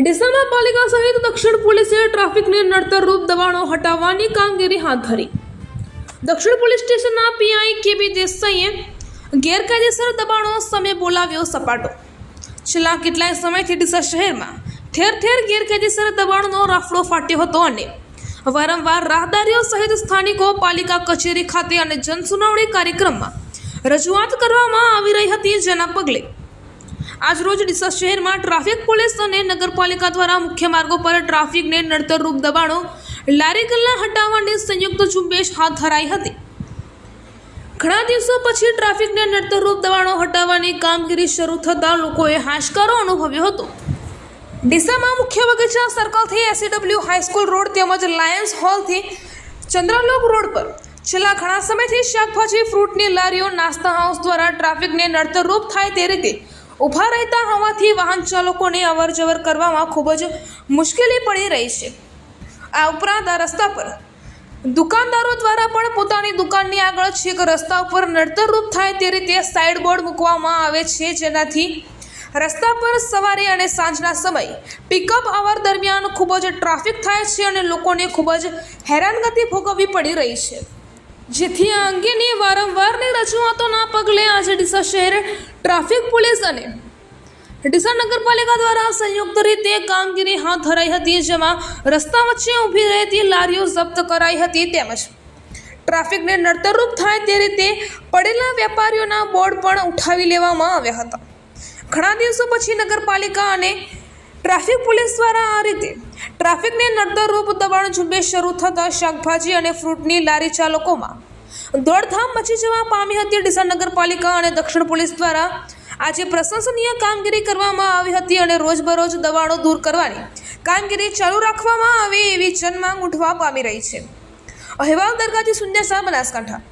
ડીસામાં પાલિકા સહિત દક્ષિણ પોલીસે ટ્રાફિકને નડતરરૂપ દબાણો હટાવવાની કામગીરી હાથ ધરી. દક્ષિણ પોલીસ સ્ટેશનના પીઆઈ કેબી દેસાઈએ ગેરકાયદેસર દબાણો સામે બોલાવ્યો સપાટો. છેલ્લા કેટલાય સમયથી ડીસા શહેરમાં ઠેર ઠેર ગેરકાયદેસર દબાણનો રાફડો ફાટ્યો હતો અને વારંવાર રાહદારીઓ સહિત સ્થાનિકો, પાલિકા કચેરી ખાતે અને જનસુનાવણી કાર્યક્રમમાં રજૂઆત કરવામાં આવી રહી હતી જેના પગલે આજરોજ ડીસા શહેરમાં ટ્રાફિક પોલીસ અને નગરપાલિકા દ્વારા મુખ્ય માર્ગો પર ટ્રાફિકને નડતરરૂપ દબાણો, લારી હટાવવાની સંયુક્ત ઝુંબેશ હાથ ધરાઈ હતી. ઘણા દિવસો પછી ટ્રાફિકને નડતરરૂપ દબાણો હટાવવાની કામગીરી શરૂ થતાં લોકોએ હાશકારો અનુભવ્યો હતો. ડીસામાં મુખ્ય બગીચા સર્કલથી S C W high school road તેમજ લાયન્સ હોલથી ચંદ્રલોક રોડ પર. છેલ્લા ઘણા સમયથી શાકભાજી, ફ્રૂટની લારીઓ, નાસ્તા હાઉસ દ્વારા ટ્રાફિકને નડતરરૂપ થાય તે રીતે ઊભા રહેતા હોવાથી વાહન ચાલકોને અવરજવર કરવામાં ખૂબ જ મુશ્કેલી પડી રહી છે. આ ઉપરાંત આ રસ્તા પર દુકાનદારો દ્વારા પણ પોતાની દુકાનની આગળ છેક રસ્તા ઉપર નડતરરૂપ થાય તે રીતે સાઇડ બોર્ડ મૂકવામાં આવે છે. જેનાથી રસ્તા પર સવારે અને સાંજના સમયે પિકઅપ અવર દરમિયાન ખૂબ જ ટ્રાફિક થાય છે અને લોકોને ખૂબ જ હેરાનગતિ ભોગવવી પડી રહી છે. જેથી આ અંગેની વારંવારની રજૂઆતોના પગલે આજે ડીસા શહેર ટ્રાફિક પોલીસ અને ડીસા નગરપાલિકા દ્વારા સંયુક્ત રીતે કામગીરી હાથ ધરાઈ હતી, જેમાં રસ્તા વચ્ચે ઊભી રહેતી લારીઓ જપ્ત કરાઈ હતી તેમજ ટ્રાફિકને નડતરરૂપ થાય તે રીતે પડેલા વેપારીઓના બોર્ડ પણ ઉઠાવી લેવામાં આવ્યા હતા. ઘણા દિવસો પછી નગરપાલિકા અને ટ્રાફિક પોલીસ દ્વારા આ રીતે ટ્રાફિકને નડતરરૂપ દબાણ ઝુંબેશ શરૂ થતાં શાકભાજી અને ફ્રૂટની લારી ચાલકોમાં દોડધામ મચી જવા પામી હતી ડીસા નગરપાલિકા અને દક્ષિણ પોલીસ દ્વારા. આજે પ્રશંસનીય કામગીરી કરવામાં આવી હતી અને રોજબરોજ દબાણો દૂર કરવાની કામગીરી ચાલુ રાખવામાં આવે એવી જનમાંગ ઉઠવા પામી રહી છે. અહેવાલ દરગાહથી શૂન્ય શાહ બનાસકાંઠા.